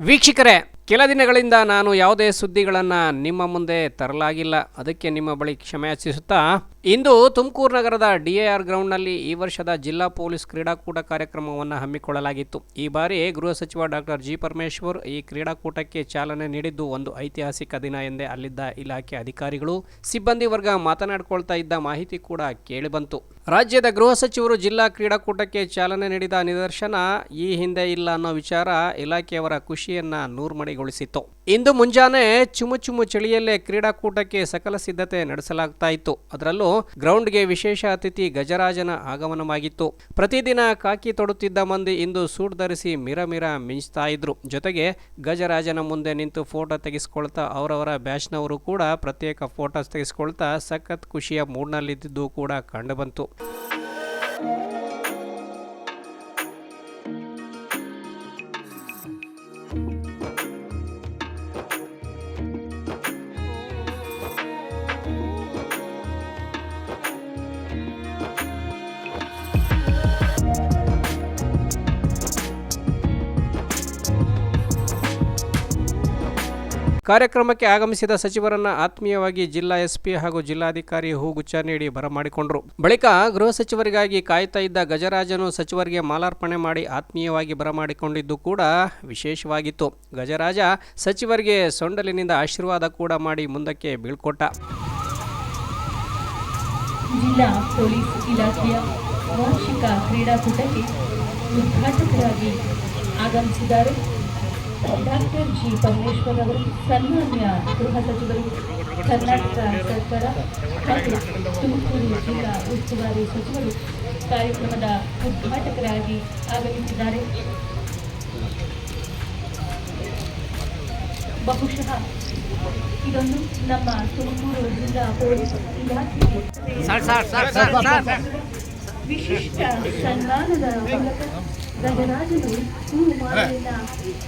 ವೀಕ್ಷಕರೇ ಕೆಲ ದಿನಗಳಿಂದ ನಾನು ಯಾವುದೇ ಸುದ್ದಿಗಳನ್ನು ನಿಮ್ಮ ಮುಂದೆ ತರಲಾಗಿಲ್ಲ. ಅದಕ್ಕೆ ನಿಮ್ಮ ಬಳಿ ಕ್ಷಮೆ ಯಾಚಿಸುತ್ತಾ ಇಂದು ತುಮಕೂರು ನಗರದ ಡಿಎಆರ್ ಗ್ರೌಂಡ್ನಲ್ಲಿ ಈ ವರ್ಷದ ಜಿಲ್ಲಾ ಪೊಲೀಸ್ ಕ್ರೀಡಾಕೂಟ ಕಾರ್ಯಕ್ರಮವನ್ನು ಹಮ್ಮಿಕೊಳ್ಳಲಾಗಿತ್ತು. ಈ ಬಾರಿ ಗೃಹ ಸಚಿವ ಡಾಕ್ಟರ್ ಜಿ ಪರಮೇಶ್ವರ್ ಈ ಕ್ರೀಡಾಕೂಟಕ್ಕೆ ಚಾಲನೆ ನೀಡಿದ್ದು ಒಂದು ಐತಿಹಾಸಿಕ ದಿನ ಎಂದೇ ಅಲ್ಲಿದ್ದ ಇಲಾಖೆ ಅಧಿಕಾರಿಗಳು. ಸಿಬ್ಬಂದಿ ವರ್ಗ ಮಾತನಾಡಿಕೊಳ್ತಾ ಇದ್ದ ಮಾಹಿತಿ ಕೂಡ ಕೇಳಿಬಂತು. ರಾಜ್ಯದ ಗೃಹ ಸಚಿವರು ಜಿಲ್ಲಾ ಕ್ರೀಡಾಕೂಟಕ್ಕೆ ಚಾಲನೆ ನೀಡಿದ ನಿದರ್ಶನ, ಈ ಹಿಂದೆ ಇಲ್ಲ ಅನ್ನೋ ವಿಚಾರ ಇಲಾಖೆಯವರ ಖುಷಿಯನ್ನ ನೂರ್ಮಡಿಗೊಳಿಸಿತ್ತು ಇಂದು ಮುಂಜಾನೆ ಚುಮು ಚುಮು ಚಳಿಯಲ್ಲೇ ಕ್ರೀಡಾಕೂಟಕ್ಕೆ ಸಕಲ ಸಿದ್ಧತೆ ನಡೆಸಲಾಗ್ತಾ ಇತ್ತು. ಅದರಲ್ಲೂ ಗ್ರೌಂಡ್ಗೆ ವಿಶೇಷ ಅತಿಥಿ ಗಜರಾಜನ ಆಗಮನವಾಗಿತ್ತು. ಪ್ರತಿದಿನ ಕಾಕಿ ತೊಡುತ್ತಿದ್ದ ಮಂದಿ ಇಂದು ಸೂಟ್ ಧರಿಸಿ ಮಿರ ಮಿರ ಮಿಂಚ್ತಾ ಇದ್ರು. ಜೊತೆಗೆ ಗಜರಾಜನ ಮುಂದೆ ನಿಂತು ಫೋಟೋ ತೆಗೆಸ್ಕೊಳ್ತಾ ಅವರವರ ಬ್ಯಾಚ್ನವರು ಕೂಡ ಪ್ರತ್ಯೇಕ ಫೋಟೋಸ್ ತೆಗೆಸ್ಕೊಳ್ತಾ ಸಖತ್ ಖುಷಿಯ ಮೂಡ್ನಲ್ಲಿದ್ದು ಕೂಡ ಕಂಡುಬಂತು. ಕಾರ್ಯಕ್ರಮಕ್ಕೆ ಆಗಮಿಸಿದ ಸಚಿವರನ್ನ ಆತ್ಮೀಯವಾಗಿ ಜಿಲ್ಲಾ ಎಸ್ಪಿ ಹಾಗೂ ಜಿಲ್ಲಾಧಿಕಾರಿ ಹೂಗುಚ್ಛ ನೀಡಿ ಬರಮಾಡಿಕೊಂಡರು. ಬಳಿಕ ಗೃಹ ಸಚಿವರಿಗಾಗಿ ಕಾಯ್ತಾ ಇದ್ದ ಗಜರಾಜನು ಸಚಿವರಿಗೆ ಮಾಲಾರ್ಪಣೆ ಮಾಡಿ ಆತ್ಮೀಯವಾಗಿ ಬರಮಾಡಿಕೊಂಡಿದ್ದು ಕೂಡ ವಿಶೇಷವಾಗಿತ್ತು. ಗಜರಾಜ ಸಚಿವರಿಗೆ ಸೊಂಡಲಿನಿಂದ ಆಶೀರ್ವಾದ ಕೂಡ ಮಾಡಿ ಮುಂದಕ್ಕೆ ಬೀಳ್ಕೊಟ್ಟ. ಜಿಲ್ಲಾ ಪೊಲೀಸ್ ಇಲಾಖೆಯ ವಾರ್ಷಿಕ ಕ್ರೀಡಾಕೂಟಕ್ಕೆ ಉದ್ಘಾಟಕರಾಗಿ ಆಗಮಿಸಿದ್ದಾರೆ. Doctor G. ಪರಮೇಶ್ವರ್ ಅವರು ಸನ್ಮಾನ್ಯ ಗೃಹ ಸಚಿವರು ಕರ್ನಾಟಕ ಸರ್ಕಾರ ಹಾಗೂ ತುಮಕೂರು ಜಿಲ್ಲಾ ಉಸ್ತುವಾರಿ ಸಚಿವರು ಕಾರ್ಯಕ್ರಮದ ಉದ್ಘಾಟಕರಾಗಿ ಆಗಮಿಸಿದ್ದಾರೆ. ಬಹುಶಃ ಇದೊಂದು ನಮ್ಮ ತುಮಕೂರು ಜಿಲ್ಲಾ ಪೊಲೀಸ್ ಇಲಾಖೆಗೆ ವಿಶಿಷ್ಟ ಸನ್ಮಾನದ ಮೂಲಕ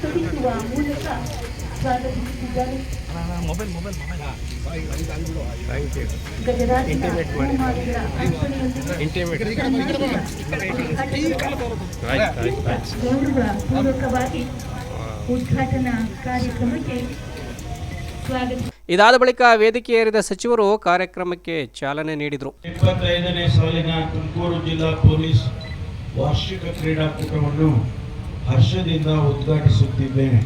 ತೊಡಿಸುವ ಮೂಲಕ ಇದಾದ ಬಳಿಕ ವೇದಿಕೆ ಏರಿದ ಸಚಿವರು ಕಾರ್ಯಕ್ರಮಕ್ಕೆ ಚಾಲನೆ ನೀಡಿದರು. ಇಪ್ಪತ್ತೈದನೇ ಸಾಲಿನ ತುಮಕೂರು ಜಿಲ್ಲಾ ಪೊಲೀಸ್ ವಾರ್ಷಿಕ ಕ್ರೀಡಾಕೂಟವನ್ನು ಹರ್ಷದಿಂದ ಉದ್ಘಾಟಿಸುತ್ತಿದ್ದೇನೆ.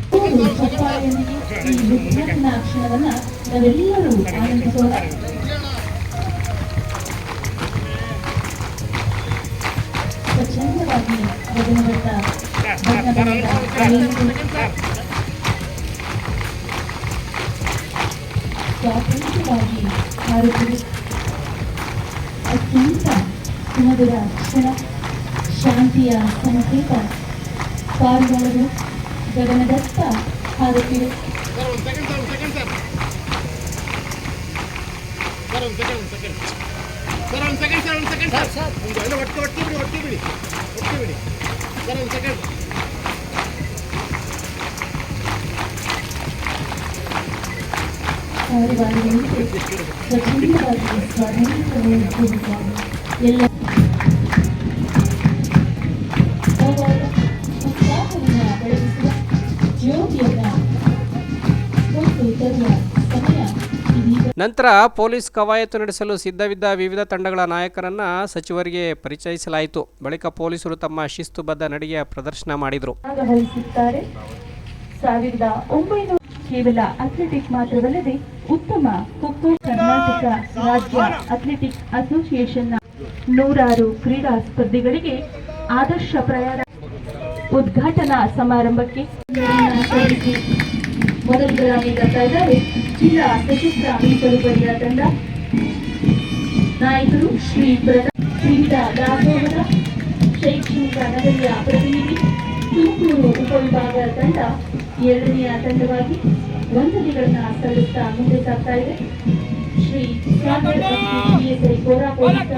ಸ್ವಾತಂತ್ರ್ಯವಾಗಿ ಅತ್ಯಂತ ಸುಮಧುರ ಕ್ಷಣ ಶಾಂತಿಯ ಸಂಕೇತ ಪಾರಿವಾಳಗಳು ಗಗನದತ್ತ ಹಾರುತ್ತಿವೆ ಪಾರಿವಾಳಗಳಿಗೆ ಸ್ವಚ್ಛಂದವಾಗಿ ಸ್ವಾತಂತ್ರ್ಯವನ್ನು ಕೋರುತ್ತಾರೆ. ಎಲ್ಲ ನಂತರ ಪೊಲೀಸ್ ಕವಾಯತು ನಡೆಸಲು ಸಿದ್ಧವಿದ್ದ ವಿವಿಧ ತಂಡಗಳ ನಾಯಕರನ್ನ ಸಚಿವರಿಗೆ ಪರಿಚಯಿಸಲಾಯಿತು. ಬಳಿಕ ಪೊಲೀಸರು ತಮ್ಮ ಶಿಸ್ತುಬದ್ಧ ನಡೆಯ ಪ್ರದರ್ಶನ ಮಾಡಿದರು. ಕೇವಲ ಅಥ್ಲೆಟಿಕ್ ಮಾತ್ರವಲ್ಲದೆ ಉತ್ತಮ ಖೋಖೋ ಕರ್ನಾಟಕ ರಾಜ್ಯ ಅಥ್ಲೆಟಿಕ್ ಅಸೋಸಿಯೇಷನ್ನ ನೂರಾರು ಕ್ರೀಡಾ ಸ್ಪರ್ಧೆಗಳಿಗೆ ಆದರ್ಶಪ್ರಾಯ ಉದ್ಘಾಟನಾ ಸಮಾರಂಭಕ್ಕೆ ಸಲ್ಲಿಸಿ ಮೊದಲಿಗರಾಗಿ ಬರ್ತಾ ಇದ್ದಾರೆ. ಜಿಲ್ಲಾ ಸಶಸ್ತ್ರ ಮೀಸಲು ಪಡೆಯ ತಂಡ. ನಾಯಕರು ಶ್ರೀ ವಿವಿಧ ದಾಸೋಹದ ಶೈಕ್ಷಣಿಕ ನಗರಿಯ ಪ್ರತಿನಿಧಿ. ತುಮಕೂರು ಉಪವಿಭಾಗ ತಂಡ ಎರಡನೆಯ ತಂಡವಾಗಿ ವಂದನೆಗಳನ್ನ ಸಲ್ಲಿಸ್ತಾ ಮುಂದೆ ಸಾಗ್ತಾ ಇದೆ. ಶ್ರೀ ಪಿಎಸ್ಐ ಕೋರಾ ಪೊಲೀಸ್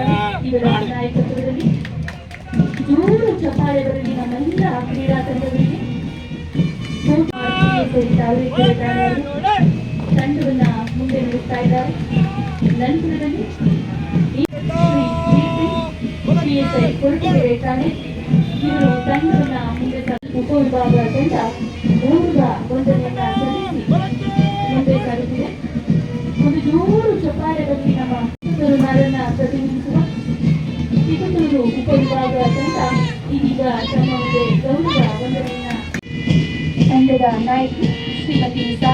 ಇವರ ನಾಯಕತ್ವದಲ್ಲಿ ಜೋರು ಚಪ್ಪಾಳೆಗಳಲ್ಲಿ ನಮ್ಮೆಲ್ಲ ಕ್ರೀಡಾ ತಂಡಗಳಿಗೆ ತಂಡವನ್ನ ಮುಂದೆ ನಡೆಸ್ತಾ ಇದ್ದಾರೆ ನಂತರದಲ್ಲಿ ಕೊರಟಗೆರೆ ಠಾಣೆ ಇವರು ತಂಡವನ್ನ ಮುಂದೆ ಉಪವಿಭಾಗ ತಂಡ ಮೂರರ ತಂಡದ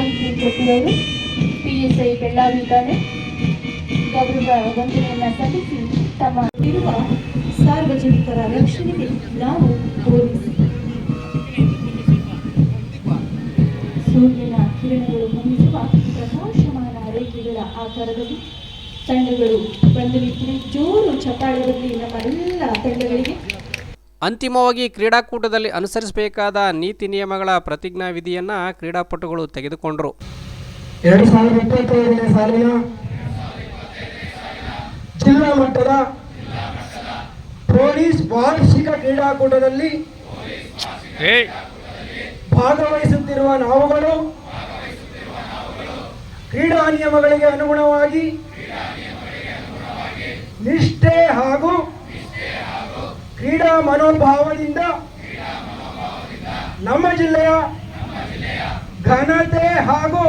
ಶ್ರೀಮತಿ ಕೊಟ್ಟಿರೋರು ಪಿ ಎಸ್ ಐ ಬೆಳ್ಳಾವಿ ಠಾಣೆ ಗೌರವ ವಂದನೆಯನ್ನ ಸಲ್ಲಿಸಿ ತಮ್ಮ ಇರುವ ಸಾರ್ವಜನಿಕರ ರಕ್ಷಣೆಗೆ ನಾವು ಸೂರ್ಯನ ಕಿರಣಗಳು ಹೊಂದಿಸುವ ಪ್ರಕಾಶಮಾನ ರೇಖೆಗಳ ಆಕಾರದಲ್ಲಿ ತಂಡಗಳು ಬಂದು ನಿಂತಿವೆ ಜೋರು ಚಪ್ಪಾಳೆ ಬರಲಿ ನಮ್ಮ ಎಲ್ಲ ತಂಡಗಳಿಗೆ ಅಂತಿಮವಾಗಿ ಕ್ರೀಡಾಕೂಟದಲ್ಲಿ ಅನುಸರಿಸಬೇಕಾದ ನೀತಿ ನಿಯಮಗಳ ಪ್ರತಿಜ್ಞಾ ವಿಧಿಯನ್ನು ಕ್ರೀಡಾಪಟುಗಳು ತೆಗೆದುಕೊಂಡರು. ಎರಡು ಸಾವಿರದ ಇಪ್ಪತ್ತೈದನೇ ಸಾಲಿನ ಜಿಲ್ಲಾ ಮಟ್ಟದ ಪೊಲೀಸ್ ವಾರ್ಷಿಕ ಕ್ರೀಡಾಕೂಟದಲ್ಲಿ ಭಾಗವಹಿಸುತ್ತಿರುವ ನಾವುಗಳು ಕ್ರೀಡಾ ನಿಯಮಗಳಿಗೆ ಅನುಗುಣವಾಗಿ ನಿಷ್ಠೆ ಹಾಗೂ ಕ್ರೀಡಾ ಮನೋಭಾವದಿಂದ ನಮ್ಮ ಜಿಲ್ಲೆಯ ಘನತೆ ಹಾಗೂ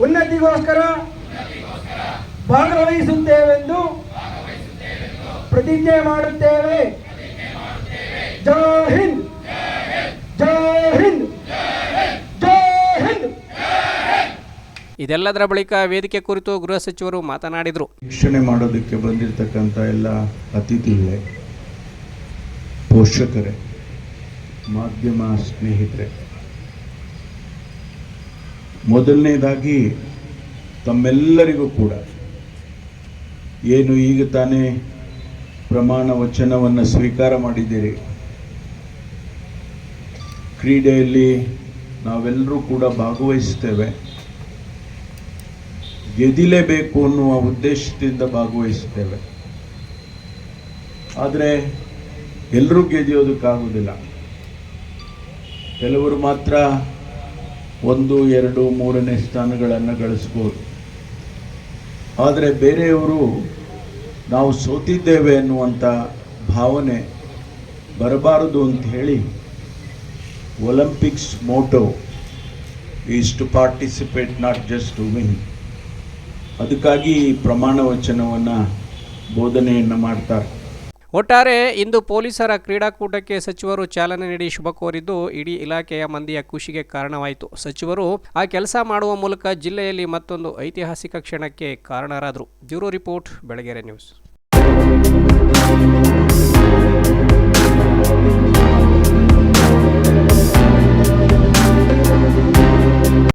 ಉನ್ನತಿಗೋಸ್ಕರ ಭಾಗವಹಿಸುತ್ತೇವೆಂದು ಪ್ರತಿಜ್ಞೆ ಮಾಡುತ್ತೇವೆ. ಜೈ ಹಿಂದ್. ಜೈ ಇದೆಲ್ಲದರ ಬಳಿಕ ವೇದಿಕೆ ಕುರಿತು ಗೃಹ ಸಚಿವರು ಮಾತನಾಡಿದರು. ವೀಕ್ಷಣೆ ಮಾಡೋದಕ್ಕೆ ಬಂದಿರತಕ್ಕಂಥ ಎಲ್ಲ ಅತಿಥಿಗಳೇ, ಪೋಷಕರೇ, ಮಾಧ್ಯಮ ಸ್ನೇಹಿತರೆ, ಮೊದಲನೇದಾಗಿ ತಮ್ಮೆಲ್ಲರಿಗೂ ಕೂಡ ಏನು ಈಗ ತಾನೇ ಪ್ರಮಾಣ ವಚನವನ್ನು ಸ್ವೀಕಾರ ಮಾಡಿದ್ದೀರಿ. ಕ್ರೀಡೆಯಲ್ಲಿ ನಾವೆಲ್ಲರೂ ಕೂಡ ಭಾಗವಹಿಸ್ತೇವೆ ಗೆದಿಲೇಬೇಕು ಅನ್ನುವ ಉದ್ದೇಶದಿಂದ ಭಾಗವಹಿಸುತ್ತೇವೆ. ಆದರೆ ಎಲ್ಲರೂ ಗೆದಿಯೋದಕ್ಕಾಗೋದಿಲ್ಲ ಕೆಲವರು ಮಾತ್ರ ಒಂದು, ಎರಡು, ಮೂರನೇ ಸ್ಥಾನಗಳನ್ನು ಗಳಿಸ್ಬೋದು. ಆದರೆ ಬೇರೆಯವರು ನಾವು ಸೋತಿದ್ದೇವೆ ಅನ್ನುವಂಥ ಭಾವನೆ ಬರಬಾರದು ಅಂತ ಹೇಳಿ Olympics motto is to participate not just to win ಅದಕ್ಕಾಗಿ ಪ್ರಮಾಣ ವಚನವನ್ನು ಬೋಧನೆಯನ್ನು ಮಾಡ್ತಾರೆ. ಒಟ್ಟಾರೆ ಇಂದು ಪೊಲೀಸರ ಕ್ರೀಡಾಕೂಟಕ್ಕೆ ಸಚಿವರು ಚಾಲನೆ ನೀಡಿ ಶುಭ ಕೋರಿದ್ದು ಇಡೀ ಇಲಾಖೆಯ ಮಂದಿಯ ಖುಷಿಗೆ ಕಾರಣವಾಯಿತು. ಸಚಿವರು ಆ ಕೆಲಸ ಮಾಡುವ ಮೂಲಕ ಜಿಲ್ಲೆಯಲ್ಲಿ ಮತ್ತೊಂದು ಐತಿಹಾಸಿಕ ಕ್ಷಣಕ್ಕೆ ಕಾರಣರಾದರು. Bureau report, Belagere news.